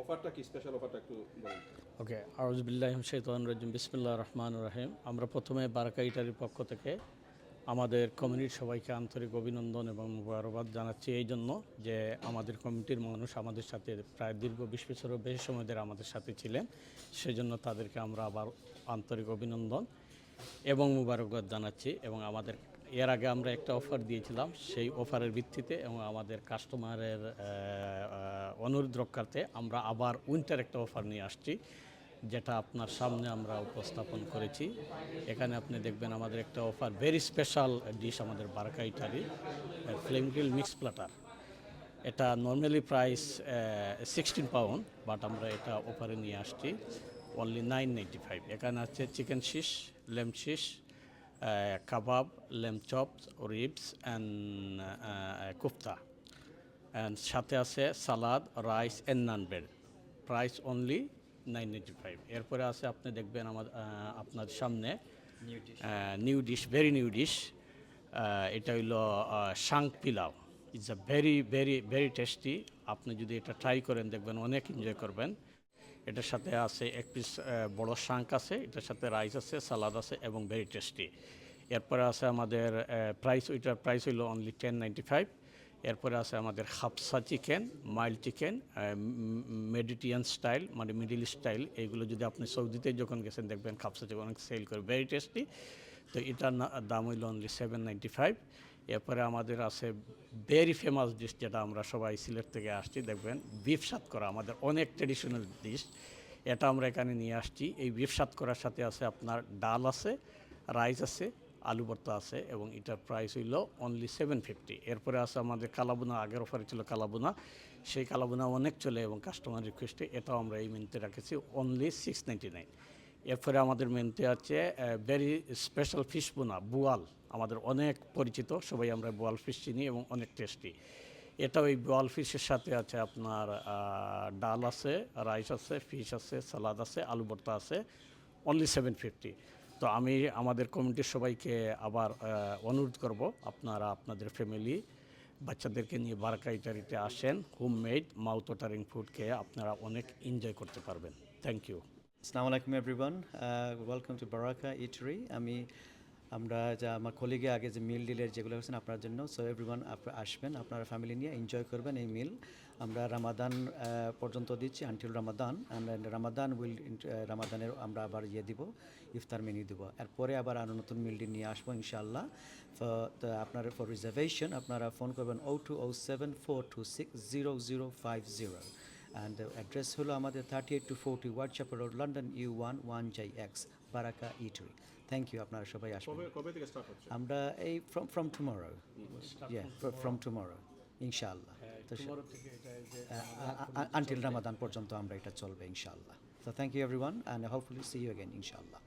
অফারটা কি? স্পেশাল একটু ওকে আউজবিল্লাহিম শৈতান রাজিম বিসমিল্লা রহমান রহিম। আমরা প্রথমে বারাকা ইটারির পক্ষ থেকে আমাদের কমিউনিটির সবাইকে আন্তরিক অভিনন্দন এবং মুবারকবাদ জানাচ্ছি এই জন্য যে আমাদের কমিটির মানুষ আমাদের সাথে প্রায় দীর্ঘ বিশ বছরের বেশি সময় ধরে আমাদের সাথে ছিলেন। সেজন্য তাদেরকে আমরা আবার আন্তরিক অভিনন্দন এবং মুবারকবাদ জানাচ্ছি এবং আমাদের এর আগে আমরা একটা অফার দিয়েছিলাম, সেই অফারের ভিত্তিতে এবং আমাদের কাস্টমারের অনুরোধ রক্ষার্থে আমরা আবার উইন্টার একটা অফার নিয়ে আসছি, যেটা আপনার সামনে আমরা উপস্থাপন করেছি। এখানে আপনি দেখবেন আমাদের একটা অফার ভেরি স্পেশাল ডিশ আমাদের Baraka Eatery flame grill mix platter এটা normally price sixteen pound but আমরা এটা অফারে নিয়ে আসছি অনলি নাইন নাইনটি ফাইভ এখানে আছে chicken shish lamb shish kebab lamb chops ribs and kofta and সাথে আছে salad rice and naan bread price only nine ninety five এরপরে আছে আপনি দেখবেন আমার আপনার সামনে new dish very new dish এটা হইল শাং pilau it's a very very very tasty আপনি যদি এটা ট্রাই করেন দেখবেন অনেক এনজয় করবেন। এটার সাথে আছে এক পিস বড় শাঙ্ক আছে, এটার সাথে রাইস আছে সালাদ আছে এবং ভেরি টেস্টি এরপরে আছে আমাদের প্রাইস ওইটার প্রাইস হইল অনলি টেন নাইনটি ফাইভ এরপরে আছে আমাদের Hafsa chicken mild chicken Mediterranean style মানে মিডিল স্টাইল এইগুলো যদি আপনি সৌদিতে যখন গেছেন দেখবেন খাপসা চিকেন অনেক সেল করে ভেরি টেস্টি তো এটার দাম হইল অনলি সেভেন নাইনটি ফাইভ এরপরে আমাদের আছে ভেরি ফেমাস ডিশ যেটা আমরা সবাই সিলেট থেকে আসছি, দেখবেন বিফ সাত করা, আমাদের অনেক ট্রেডিশনাল ডিশ এটা আমরা এখানে নিয়ে আসছি। এই বিফ সাত করার সাথে আছে আপনার ডাল আছে রাইস আছে, আলু ভর্তা আছে এবং এটার প্রাইস হইল অনলি সেভেন ফিফটি এরপরে আছে আমাদের কালাবুনা, আগের অফারে ছিল কালাবুনা। সেই কালাবুনা অনেক চলে এবং কাস্টমার রিকোয়েস্টে এটাও আমরা এই মেনুতে রাখেছি অনলি সিক্স নাইনটি নাইন এরপরে আমাদের মেনুতে আছে ভেরি স্পেশাল ফিশ বোনা, বুয়াল। আমাদের অনেক পরিচিত, সবাই আমরা বোয়াল ফিশ চিনি এবং অনেক টেস্টি। এটা ওই বোয়াল ফিশের সাথে আছে আপনার ডাল আছে, রাইস আছে, ফিশ আছে, সালাদ আছে, আলু ভর্তা আছে অনলি সেভেন ফিফটি তো আমি, আমাদের কমিটির সবাইকে আবার অনুরোধ করব আপনারা, আপনাদের ফ্যামিলি বাচ্চাদেরকে নিয়ে বারাকা ইটারিতে আসেন homemade mouth watering food খেয়ে আপনারা অনেক এনজয় করতে পারবেন। থ্যাংক ইউ আসসালামু আলাইকুম everyone welcome to Baraka eatery আমি আমরা যা আমার কলিগে আগে যে মিল ডিলের যেগুলো হচ্ছেন আপনার জন্য সো এভরিওয়ান আসবেন, আপনারা ফ্যামিলি নিয়ে এনজয় করবেন এই মিল আমরা রামাদান পর্যন্ত দিচ্ছি আনটিল রামাদান রামাদান উইল রামাদানের আমরা আবার ইয়ে দিব, ইফতার মেনু দিব। এরপরে আবার আরও নতুন মিল ডিল নিয়ে আসব ইনশাআল্লাহ। আপনার ফর রিজার্ভেশন আপনারা ফোন করবেন O two O seven four two six zero zero five zero and address হলো আমাদের thirty eight to forty WhatsApp road London U one one J X Baraka eatery thank you আপনারা সবাই আসবেন। আমরা এই from from tomorrow ইয়ে from tomorrow ইনশাআল্লাহ তো আনটিল রামাদান পর্যন্ত আমরা এটা চলবে ইনশাআল্লাহ তো thank you everyone and hopefully see you again ইনশাআল্লাহ